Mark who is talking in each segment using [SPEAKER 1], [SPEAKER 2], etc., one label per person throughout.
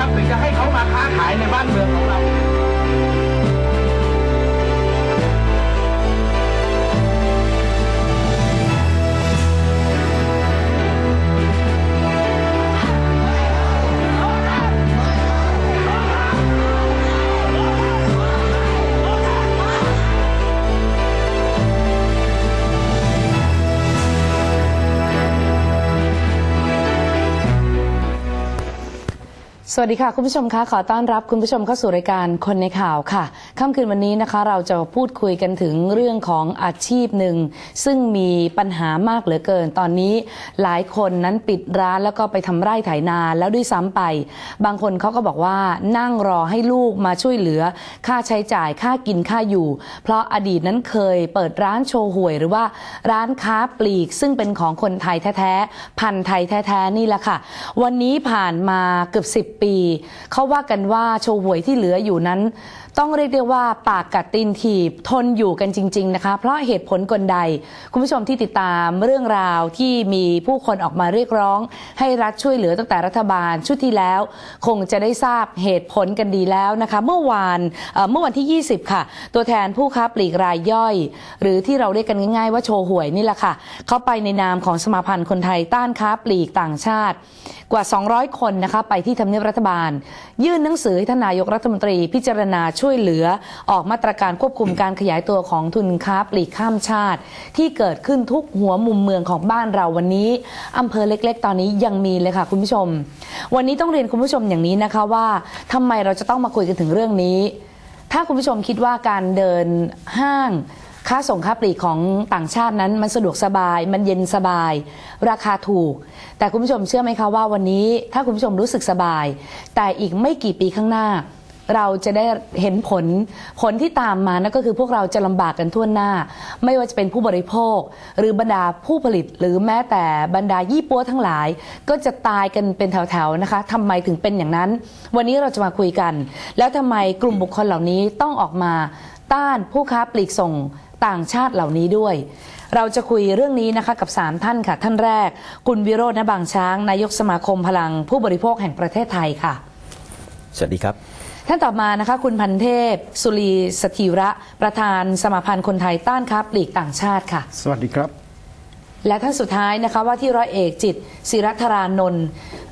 [SPEAKER 1] นครับถึงจะให้เขามาค้าขายในบ้านเมืองของ
[SPEAKER 2] สวัสดีค่ะ คุณผู้ชมคะขอต้อนรับคุณผู้ชมเข้าสู่รายการคนในข่าวค่ะค่ำคืนวันนี้นะคะ เราจะพูดคุยกันถึงเรื่องของอาชีพหนึ่ง ซึ่งมีปัญหามากเหลือเกิน ตอนนี้หลายคนนั้นปิดร้านแล้วก็ไปทำไร่ไถนาแล้วด้วยซ้ำไป บางคนเขาก็บอกว่านั่งรอให้ลูกมาช่วยเหลือ ค่าใช้จ่ายค่ากินค่าอยู่ เพราะอดีตนั้นเคยเปิดร้านโชว์หวย หรือว่าร้านค้าปลีก ซึ่งเป็นของคนไทยแท้ๆพันธุ์ไทยแท้ๆนี่แหละค่ะ วันนี้ผ่านมาเกือบ10ปี เขาว่ากันว่าโชว์หวยที่เหลืออยู่นั้นต้องเรียกได้ว่าปากกัดตีนถีบทนอยู่กันจริง ๆ นะคะ เพราะเหตุผลกลใด คุณผู้ชมที่ติดตามเรื่องราวที่มีผู้คนออกมาเรียกร้อง ให้รัฐช่วยเหลือตั้งแต่รัฐบาลชุดที่แล้ว คงจะได้ทราบเหตุผลกันดีแล้วนะคะ เมื่อวานเมื่อวันที่ 20 ค่ะ ตัวแทนผู้ค้าปลีกรายย่อย หรือที่เราเรียกกันง่าย ๆ ว่าโชว์หวยนี่แหละค่ะ เข้าไปในนามของสมาพันธ์คนไทยต้านค้าปลีกต่างชาติ กว่า 200 คนนะคะไปที่ทำเนียบรัฐบาล ยื่นหนังสือให้ทานายกรัฐมนตรีพิจารณาช่วยเหลือออกมาตรการควบคุมการขยายตัวของทุนค้าปลีกข้ามชาติ ที่เกิดขึ้นทุกหัวมุมเมืองของบ้านเราวันนี้อำเภอเล็ก ๆ ตอนนี้ยังมีเลยค่ะคุณผู้ชม วันนี้ต้องเรียนคุณผู้ชมอย่างนี้นะคะว่าทำไมเราจะต้องมาคุยกันถึงเรื่องนี้ ถ้าคุณผู้ชมคิดว่าการเดินห้างค่าส่งค่าปลีกของต่างชาตินั้นมันสะดวกสบาย มันเย็นสบาย ราคาถูก แต่คุณผู้ชมเชื่อไหมคะว่าวันนี้ถ้าคุณผู้ชมรู้สึกสบาย แต่อีกไม่กี่ปีข้างหน้า เราจะได้เห็นผลผลที่ตามมานั่นก็คือพวกเราจะลำบากกันทั่วหน้า ไม่ว่าจะเป็นผู้บริโภค หรือบรรดาผู้ผลิต หรือแม้แต่บรรดายี่ปัวทั้งหลาย ก็จะตายกันเป็นแถวๆนะคะทำไมถึงเป็นอย่างนั้น วันนี้เราจะมาคุยกัน แล้วทำไมกลุ่มบุคคลเหล่านี้ต้องออกมาต้านผู้ค้าปลีกส่งต่างชาติเหล่านี้ด้วย เราจะคุยเรื่องนี้นะคะกับ 3 ท่านค่ะ ท่านแรก คุณวิโรจน์นบางช้าง นายกสมาคมพลังผู้บริโภคแห่งประเทศไทยค่ะ
[SPEAKER 1] สวัสดีครับ
[SPEAKER 2] ท่านต่อมานะคะ คุณพันเทพ สุรีสถิระ ประธานสมาพันธ์คนไทยต้านค้าปลีกต่างชาติค่ะ
[SPEAKER 3] สวัสดีครับ
[SPEAKER 2] และท่านสุดท้ายนะคะว่าที่ร้อยเอกจิตรศิรัธารานนท์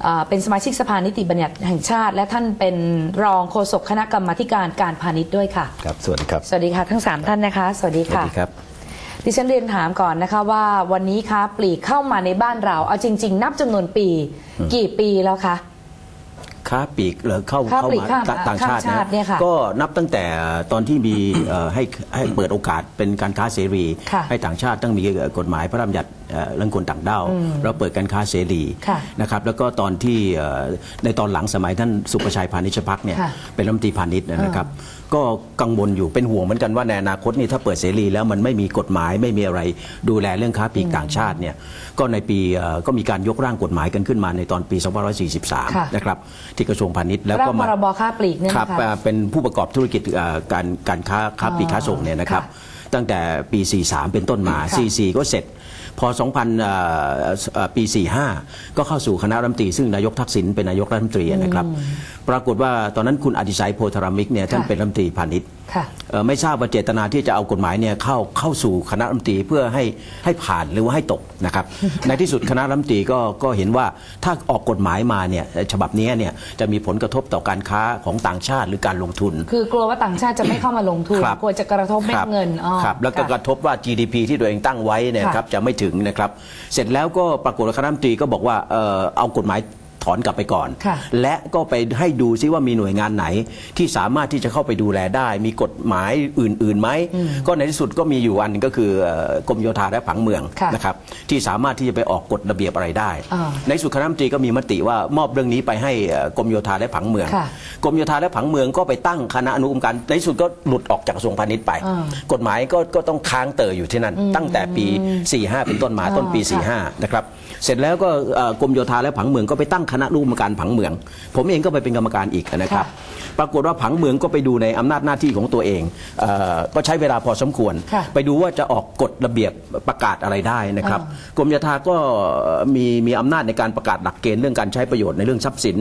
[SPEAKER 2] เอ่อเป็นสมาชิกสภานิติบัญญัติแห่งชาติ และท่านเป็นรองโฆษกคณะกรรมาธิการการพาณิชย์ด้วยค่ะ
[SPEAKER 1] ครับสวัสดีครับ
[SPEAKER 2] สวัสดีค่ะทั้ง 3 ท่านนะคะ สวัสดี
[SPEAKER 1] สวัส
[SPEAKER 2] ค่ะ
[SPEAKER 1] ดีครับ
[SPEAKER 2] ดิฉันเรียนถามก่อนนะคะว่าวันนี้ค้าปลีกเข้ามาในบ้านเรา เอาจริง ๆ นับจำนวนปี กี่ปีแล้วคะ
[SPEAKER 1] ค้าปลีกหรือเข้า
[SPEAKER 2] ค้า
[SPEAKER 1] เข้า
[SPEAKER 2] ปลีก
[SPEAKER 1] มา
[SPEAKER 2] ข้าม
[SPEAKER 1] ตต่างชาติ
[SPEAKER 2] ข้ามชาติเนี่ยค่ะ
[SPEAKER 1] ก็นับตั้งแต่ตอนที่มีเอ่อให้ให้เปิดโอกาสเป็นการค้าเสรี
[SPEAKER 2] ค่ะ
[SPEAKER 1] ให้ต่างชาติต้องมีกฎหมายพระราชบัญญัติเอ่อเรื่องคนต่างด้าวเราเปิดการค้าเสรี
[SPEAKER 2] ค่ะ
[SPEAKER 1] นะครับแล้วก็ตอนที่เอ่อในตอนหลังสมัยท่านสุประชัยพานิชพักเนี่ย
[SPEAKER 2] ค่ะ
[SPEAKER 1] เป็นรัฐมนตรีพาณิชย์นะครับ ก็กังวลอยู่เป็นห่วงเหมือนกันว่าในอนาคตนี่ถ้าเปิดเสรีแล้วมันไม่มีกฎหมายไม่มีอะไรดูแลเรื่องค้าปลีกต่างชาติเนี่ยก็ในปีเอ่อก็มีการยกร่างกฎหมายกันขึ้นมาในตอนปี
[SPEAKER 2] ค่ะ
[SPEAKER 1] 2543นะครับที่กระทรวงพาณิชย์แล้ว
[SPEAKER 2] ร่าง
[SPEAKER 1] ก็
[SPEAKER 2] พ
[SPEAKER 1] มา
[SPEAKER 2] รบค้าปลีกเนี่ย
[SPEAKER 1] ครับ
[SPEAKER 2] นะคะ
[SPEAKER 1] เอ่อเป็นผู้ประกอบธุรกิจเอ่อการการค้าค้าปลีกค้าส่งเนี่ยนะครับ
[SPEAKER 2] ค่ะ
[SPEAKER 1] ตั้งแต่ปี 43 เป็นต้นมา
[SPEAKER 2] ค่ะ
[SPEAKER 1] 44 ก็เสร็จ พอ 2000เอ่อเอ่อปี 45 ก็เข้าสู่คณะรัฐมนตรีซึ่งนายกทักษิณเป็นนายกรัฐมนตรีนะครับ ปรากฏว่าตอนนั้นคุณอดิศัยโพธารามิกเนี่ยท่าน
[SPEAKER 2] ค่ะ
[SPEAKER 1] เป็นรัฐมนตรีพาณิชย์
[SPEAKER 2] ค่ะ
[SPEAKER 1] เอ่อไม่ทราบว่าเจตนาที่จะเอากฎหมายเนี่ยเข้าเข้าสู่คณะรัฐมนตรีเพื่อให้ให้ผ่านหรือว่าให้ตกนะครับ ในที่สุดคณะรัฐมนตรีก็ก็เห็นว่าถ้าออกกฎหมายมาเนี่ยฉบับนี้เนี่ยจะมีผลกระทบต่อการค้าของต่างชาติหรือการลงทุน
[SPEAKER 2] คือกลัวว่าต่างชาติจะไม่เข้ามาลงทุน
[SPEAKER 1] ครับ
[SPEAKER 2] กลัวจะกระทบเม็ดเงินอ๋อ
[SPEAKER 1] ครับแล้วก็ก
[SPEAKER 2] ค่ะ
[SPEAKER 1] ระทบว่า GDP ที่ตัวเองตั้งไว้เนี่ย
[SPEAKER 2] ค่ะ
[SPEAKER 1] ครับจะไม่ถึงนะครับ เสร็จแล้วก็ปรากฏว่าคณะรัฐมนตรีก็บอกว่าเอ่อเอากฎหมาย ถอนกลับไปก่อน
[SPEAKER 2] ค่ะ
[SPEAKER 1] และก็ไปให้ดูซิว่ามีหน่วยงานไหน ที่สามารถที่จะเข้าไปดูแลได้ มีกฎหมายอื่นๆไหมก็ในที่สุดก็มีอยู่อันหนึงก็คือเอ่อกรมโยธาและผังเมือง
[SPEAKER 2] ค่ะ
[SPEAKER 1] นะครับที่สามารถที่จะไปออกกฎระเบียบอะไรได้
[SPEAKER 2] อ่า
[SPEAKER 1] ในที่สุดคณะรัฐมนตรีก็มีมติว่ามอบเรื่องนี้ไปให้เอ่อกรมโยธาและผังเมือง
[SPEAKER 2] ค่ะ
[SPEAKER 1] กรมโยธาและผังเมืองก็ไปตั้งคณะอนุกรรมการในที่สุดก็หลุดออกจากกระทรวงพาณิชย์ไป
[SPEAKER 2] อ่า
[SPEAKER 1] กฎหมายก็ก็ต้องค้างเตออยู่ที่นั่น ตั้งแต่ปี 45 เป็นต้นมา
[SPEAKER 2] อ๋อ
[SPEAKER 1] ต้นปี
[SPEAKER 2] ค่ะ
[SPEAKER 1] 45 นะครับ เสร็จแล้วก็เอ่อกรมโยธาและผังเมืองก็ไปตั้งคณะรูปการผังเมือง ผมเองก็ไปเป็นกรรมการอีกนะครับ ปรากฏว่าผังเมืองก็ไปดูในอำนาจหน้าที่ของตัวเองเออก็ใช้เวลาพอสมควร
[SPEAKER 2] ค่ะ
[SPEAKER 1] ไปดูว่าจะออกกฎระเบียบประกาศอะไรได้นะครับ กรมโยธาก็มีมีอำนาจในการประกาศหลักเกณฑ์เรื่องการใช้ประโยชน์ในเรื่องทรัพย์สิน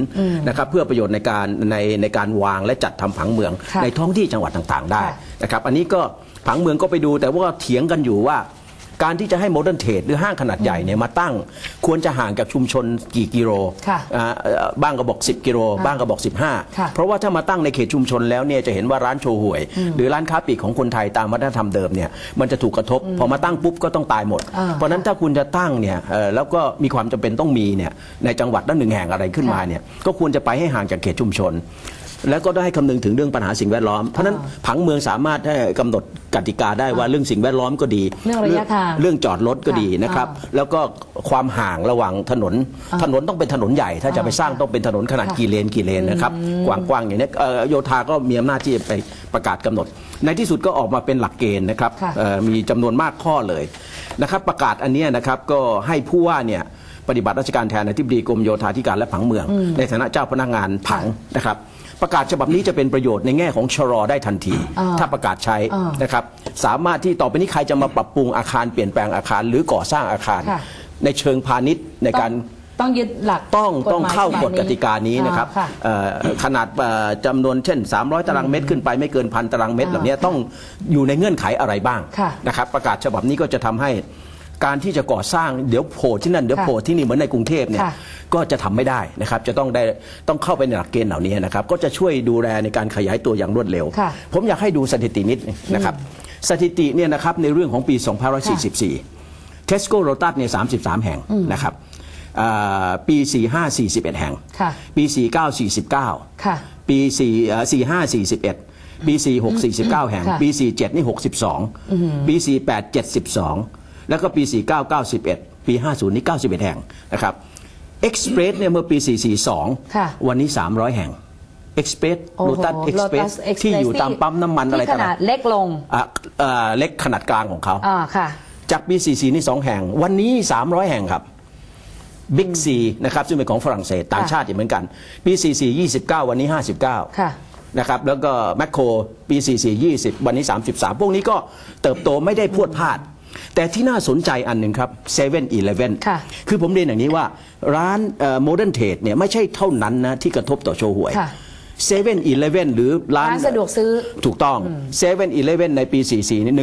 [SPEAKER 1] นะครับเพื่อประโยชน์ในการในในการวางและจัดทำผังเมือง
[SPEAKER 2] ค่ะ
[SPEAKER 1] ในท้องที่จังหวัดต่างๆ ได้
[SPEAKER 2] ค่ะ
[SPEAKER 1] นะครับ อันนี้ก็ผังเมืองก็ไปดูแต่ว่าเถียงกันอยู่ว่า การที่จะให้โมเดิร์นเทรดหรือห้างขนาดใหญ่เนี่ยมาตั้ง ควรจะห่างจากชุมชนกี่กิโล
[SPEAKER 2] ค่ะ
[SPEAKER 1] อ่าเอ่อบ้างก็บอก 10 กิโล บ้างก็บอก
[SPEAKER 2] ค่ะ
[SPEAKER 1] 15 เพราะว่าถ้ามาตั้งในเขตชุมชนแล้วเนี่ยจะเห็นว่าร้านโชห่วย หรือร้านค้าปลีกของคนไทยตามวัฒนธรรมเดิมเนี่ยมันจะถูกกระทบ พอมาตั้งปุ๊บก็ต้องตายหมด
[SPEAKER 2] อ่า
[SPEAKER 1] เพราะฉะนั้นถ้าคุณจะตั้งเนี่ยเอ่อแล้วก็มีความจำเป็นต้องมีเนี่ยในจังหวัดละหนึ่งแห่งอะไรขึ้นมา
[SPEAKER 2] ค่ะ
[SPEAKER 1] เนี่ยก็ควรจะไปให้ห่างจากเขตชุมชน แล้วก็ได้ให้คำนึงถึงเรื่องปัญหาสิ่งแวดล้อม เพราะฉะนั้นผังเมืองสามารถให้กำหนดกติกาได้ว่าเรื่องสิ่งแวดล้อมก็ดี
[SPEAKER 2] เรื่องระยะทาง
[SPEAKER 1] เรื่องจอดรถก็ดี
[SPEAKER 2] ค่ะ
[SPEAKER 1] นะครับ
[SPEAKER 2] อ่า
[SPEAKER 1] แล้วก็ความห่างระหว่างถนน ถนนต้องเป็นถนนใหญ่ ถ้าจะไปสร้างต้องเป็นถนนขนาด
[SPEAKER 2] ค่ะ
[SPEAKER 1] กี่เลนกี่เลนนะครับกว้างๆอย่างนี้เอ่อโยธาก็มีอำนาจที่จะไปประกาศกำหนด ในที่สุดก็ออกมาเป็นหลักเกณฑ์นะครับ
[SPEAKER 2] ค่ะ
[SPEAKER 1] เอ่อมีจำนวนมากข้อเลยนะครับ ประกาศอันเนี้ยนะครับก็ให้ผู้ว่าเนี่ยปฏิบัติราชการแทนอธิบดีกรมโยธาธิการและผังเมือง ในฐานะเจ้าพนักงานผังนะครับ ประกาศฉบับนี้จะเป็นประโยชน์ในแง่ของชะลอได้ทันที
[SPEAKER 2] อ่า
[SPEAKER 1] ถ้าประกาศใช้
[SPEAKER 2] อ่าน
[SPEAKER 1] นะครับสามารถที่ต่อไปนี้ใครจะมาปรับปรุงอาคารเปลี่ยนแปลงอาคารหรือก่อสร้างอาคาร
[SPEAKER 2] ค่ะ
[SPEAKER 1] ในเชิงพาณิชย์ในการ
[SPEAKER 2] ต้องยึดหลัก
[SPEAKER 1] ต้อง
[SPEAKER 2] ฎหมย
[SPEAKER 1] ต้องเข้ากฎกติกานี้นะครับ
[SPEAKER 2] อ่า
[SPEAKER 1] เอ่อขนาดเอ่อจำนวนเช่น 300 ตารางเมตรขึ้นไปไม่เกินพันตารางเมตร
[SPEAKER 2] อ่า
[SPEAKER 1] แบบเนี้ยต้องอยู่ในเงื่อนไขอะไรบ้าง
[SPEAKER 2] ค่ะ
[SPEAKER 1] นะครับประกาศฉบับนี้ก็จะทำให้ การที่จะก่อสร้างเดี๋ยวโผล่ที่นั่นเดี๋ยว
[SPEAKER 2] ค่ะ
[SPEAKER 1] โผล่ที่นี่เหมือนในกรุงเทพเนี่ย
[SPEAKER 2] ค่ะ
[SPEAKER 1] ก็จะทำไม่ได้นะครับ จะต้องได้ต้องเข้าไปในหลักเกณฑ์เหล่านี้นะครับ ก็จะช่วยดูแลในการขยายตัวอย่างรวดเร็ว
[SPEAKER 2] ค่ะ
[SPEAKER 1] ผมอยากให้ดูสถิตินิดนึงนะครับ สถิติเนี่ยนะครับในเรื่องของปี 2544เทสโก้โรตัสเนี่ย33 แห่งนะครับอ่าปี 45 41 แห่ง
[SPEAKER 2] ค่ะ
[SPEAKER 1] ปี 49 49
[SPEAKER 2] ค่ะ
[SPEAKER 1] ปี4เอ่อ45 41 ปี 46 49 แห่ง
[SPEAKER 2] ค่ะ
[SPEAKER 1] ปี 47 นี่ 62 ปี 48 72 แล้วก็ปี 49 91 ปี 50 นี่91 แห่งนะครับ Express เนี่ยเมื่อปี
[SPEAKER 2] ค่ะ
[SPEAKER 1] 442 วันนี้ 300 แห่ง Express
[SPEAKER 2] โอ้โห
[SPEAKER 1] Lotus Express
[SPEAKER 2] Lotus Express
[SPEAKER 1] ที่อยู่ตามปั๊มน้ำมันอะไร
[SPEAKER 2] ที่ข
[SPEAKER 1] ต่าง
[SPEAKER 2] นาดเล็กลง
[SPEAKER 1] ๆอะเอ่อเล็กขนาดกลางของเขา
[SPEAKER 2] อ่าค่ะ
[SPEAKER 1] จากปี 44 นี่ 2 แห่ง วันนี้ 300 แห่งครับบิ๊กซีนะครับซึ่งเป็นของฝรั่งเศสต่างชาติอีกเหมือนกัน ปี 44 29 วันนี้ 59
[SPEAKER 2] ค่ะ
[SPEAKER 1] นะครับแล้วก็แมคโครปี 44 20 วันนี้ 33 พวกนี้ก็เติบโตไม่ได้พรวดพลาด แต่ที่น่าสนใจอันหนึ่งครับ7 e เ e ่ e อ
[SPEAKER 2] ค่ะ
[SPEAKER 1] คือผมเรียนอย่างนี้ว่าร้านโมเดิร์นเทรดเนี่ยไม่ใช่เท่านั้นนะที่กระทบต่อโชว์หวย
[SPEAKER 2] ค่ะ
[SPEAKER 1] เซเว่นอีเลฟเว่นหรือร้าน
[SPEAKER 2] ร้านสะดวกซื้อ
[SPEAKER 1] ถูกต้องเซเว่นอีเลฟเว่นในปี 44นี่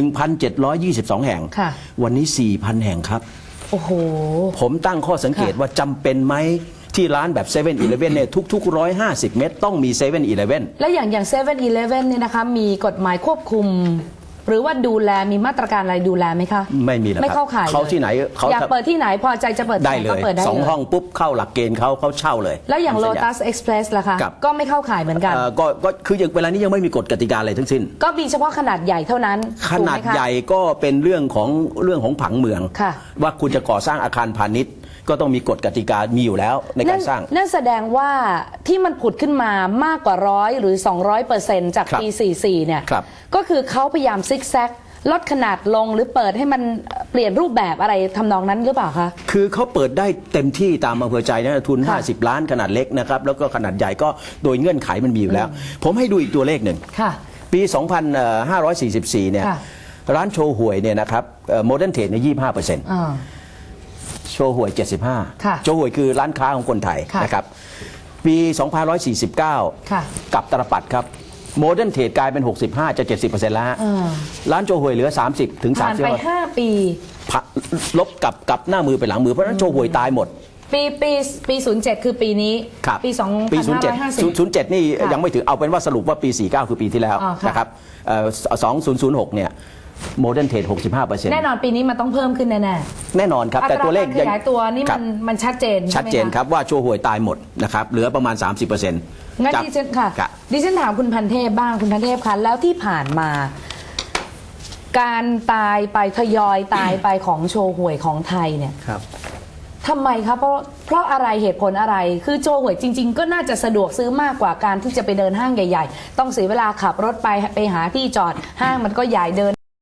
[SPEAKER 1] 1,722 แห่ง
[SPEAKER 2] ค่ะ
[SPEAKER 1] วันนี้ 4,000 แห่งครับ
[SPEAKER 2] โอ้โห
[SPEAKER 1] ผมตั้งข้อสังเกต
[SPEAKER 2] ค่ะ
[SPEAKER 1] ว่าจำเป็นไหมที่ร้านแบบ7 e เ e ่ e อเนี่ยทุกๆ 150 เมตร ต้องมี7 e เ e ่ e อ
[SPEAKER 2] แล้วอย่างอย่างเซเว่นอีเลฟเว่นเนี่ยนะคะมีกฎหมายควบคุม หรือว่าดูแลมีมาตรการอะไรดูแลไหมคะ
[SPEAKER 1] ไม่มีหรอกครับ
[SPEAKER 2] ไม่เข้าข่ายลย
[SPEAKER 1] เขาที่ไหนเขา
[SPEAKER 2] อยากเปิดที่ไหนพอใจจะเปิดที่
[SPEAKER 1] ได้
[SPEAKER 2] ไหน
[SPEAKER 1] เล
[SPEAKER 2] ก็
[SPEAKER 1] ย
[SPEAKER 2] เปิดได้
[SPEAKER 1] สอง
[SPEAKER 2] เลย
[SPEAKER 1] ห้องปุ๊บเข้าหลักเกณฑ์เขาเขาเช่าเลย
[SPEAKER 2] แล้วอย่าง
[SPEAKER 1] ทำสัญญ
[SPEAKER 2] Lotus Express ล่ะคะ
[SPEAKER 1] ครับ
[SPEAKER 2] ก็ไม่เข้าข่ายเหมือนกัน
[SPEAKER 1] เอ่อก็ก็คืออย่างเวลานี้ยังไม่มีกฎกติกาอะไรทั้งสิ้น
[SPEAKER 2] ก็มีเฉพาะขนาดใหญ่เท่านั้น
[SPEAKER 1] ขนาด
[SPEAKER 2] ถูกไมคะ
[SPEAKER 1] ใหญ่ก็เป็นเรื่องของเรื่องของผังเมือง
[SPEAKER 2] ค่ะ
[SPEAKER 1] ว่าคุณจะก่อสร้างอาคารพาณิชย์ ก็ต้องมีกฎกติกามีอยู่แล้วในการสร้าง
[SPEAKER 2] นั่นแสดงว่าที่มันผุดขึ้นมามากกว่าร้อยหรือ 200เปอร์เซ็นต์จาก
[SPEAKER 1] ครับ
[SPEAKER 2] ปี 44 เนี่ย
[SPEAKER 1] ครับ
[SPEAKER 2] ก็คือเขาพยายามซิกแซกลดขนาดลงหรือเปิดให้มันเปลี่ยนรูปแบบอะไรทำนองนั้นหรือเปล่าคะ
[SPEAKER 1] คือเขาเปิดได้เต็มที่ตามอำเภอใจนะทุน
[SPEAKER 2] ค่ะ
[SPEAKER 1] 50 ล้านขนาดเล็กนะครับ แล้วก็ขนาดใหญ่ก็โดยเงื่อนไขมันมีอยู่แล้ว ผมให้ดูอีกตัวเลขหนึ่ง
[SPEAKER 2] ค่ะ
[SPEAKER 1] ปี 2544 เนี่ย
[SPEAKER 2] ค่ะ
[SPEAKER 1] ร้านโชว์หวยเนี่ยนะครับโมเดิร์นเทรดเนี่ย25เปอร์เซ็นต์
[SPEAKER 2] อ่า
[SPEAKER 1] โชว์หวย75
[SPEAKER 2] ค่ะ
[SPEAKER 1] โชว์หวยคือร้านค้าของคนไทย
[SPEAKER 2] ค่ะ
[SPEAKER 1] นะครับ ปี2549
[SPEAKER 2] ค่ะ
[SPEAKER 1] กับตรปัดครับ โมเดิร์นเทรดกลายเป็น 65 จะ 70%แล้วฮะ
[SPEAKER 2] อ่า
[SPEAKER 1] ร้านโชว์หวยเหลือ 30 ถึง
[SPEAKER 2] ผ่านไป
[SPEAKER 1] 30
[SPEAKER 2] 5 ปี
[SPEAKER 1] พะลบกับกับหน้ามือไปหลังมือ เพราะฉะนั้นโชว์หวยตายหมด
[SPEAKER 2] ปีปีปี 07 คือปีนี้
[SPEAKER 1] ครับ
[SPEAKER 2] ปี
[SPEAKER 1] ปี
[SPEAKER 2] 2550
[SPEAKER 1] 07 07 นี่
[SPEAKER 2] ค่ะ
[SPEAKER 1] ยังไม่ถึงเอาเป็นว่าสรุปว่าปี 49 คือปีที่แล้ว
[SPEAKER 2] อ๋อค่ะ
[SPEAKER 1] นะครับเอ่อ2006 เนี่ย โมเดิร์นเทรด65%
[SPEAKER 2] แน่นอนปีนี้มันต้องเพิ่มขึ้นแน่
[SPEAKER 1] แน่นอนครับ
[SPEAKER 2] ๆ
[SPEAKER 1] แต่ตัวเลข
[SPEAKER 2] อัตราการขยายตัวนี่
[SPEAKER 1] ค
[SPEAKER 2] มั
[SPEAKER 1] รับ
[SPEAKER 2] นมันชัดเจน
[SPEAKER 1] ชัดเจน
[SPEAKER 2] ใช่ไหมะ
[SPEAKER 1] ครับว่าโชว์หวยตายหมดนะครับเหลือประมาณ 30%
[SPEAKER 2] งั้น
[SPEAKER 1] จาก
[SPEAKER 2] ดิฉันค่ะ
[SPEAKER 1] ครับ
[SPEAKER 2] ดิฉันถามคุณพันเทพบ้างคุณพันเทพคะแล้วที่ผ่านมา การตายไปทยอยตายไปของโชว์หวยของไทยเนี่ย
[SPEAKER 1] ครับ
[SPEAKER 2] ทำไมคะเพราะเพราะอะไรเหตุผลอะไรคือโชว์หวยจริง ๆ ก็น่าจะสะดวกซื้อมากกว่าการที่จะไปเดินห้างใหญ่ ๆ ต้องเสียเวลาขับรถไปไปหาที่จอดห้างมันก็ใหญ่เดิน